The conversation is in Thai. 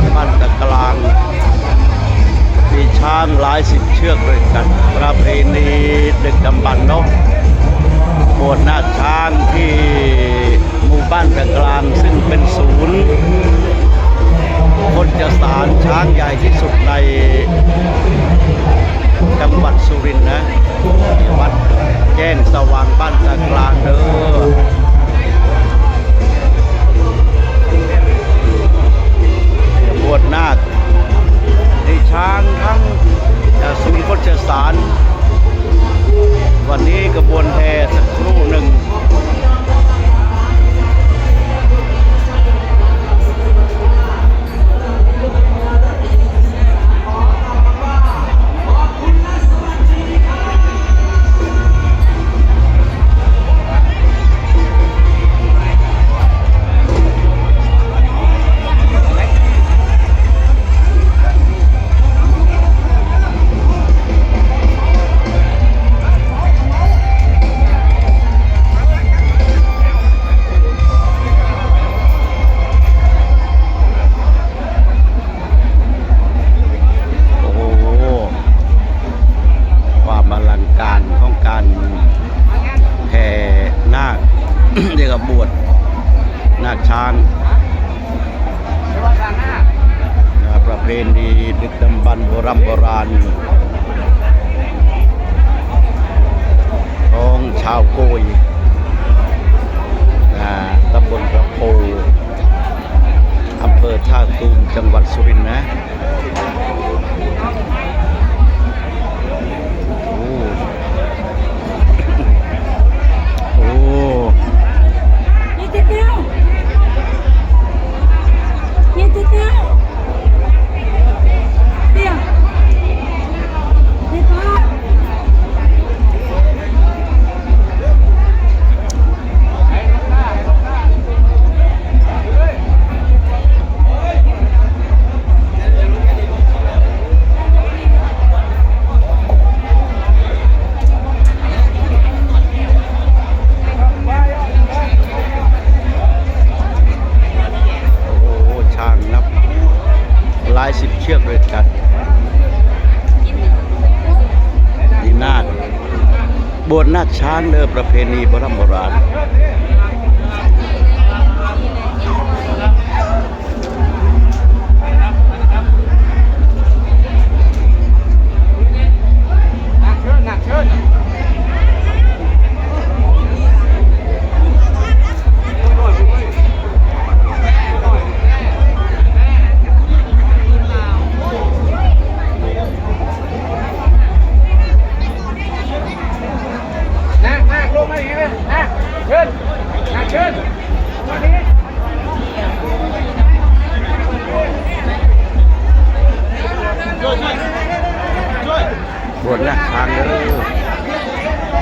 างบ้านตะกลาง มีช้างหลายสิบเชือกด้วยกัน ประเพณีดึกดำบรรพ์เนาะบวชหน้าช้างที่หมู่บ้านตะกลาง ซึ่งเป็นศูนย์คนจะสารช้างใหญ่ที่สุดในจังหวัดสุรินทร์นะวัดแจ้งสว่างบ้านตะกลางเด้อ สาร วันนี้กระบวนแห่สักครู่หนึ่ง บวชนาคช้างประเพณีดึกดำบรรพ์โบราณโบราณของชาวโกยตำบลกระโพอำเภอท่าตูมจังหวัดสุรินทร์นะ did that? สิบเชือกเลยกันดีนาคบวชนาคช้างเด้อประเพณีบราณโบราณ วนหนักทางเด้อ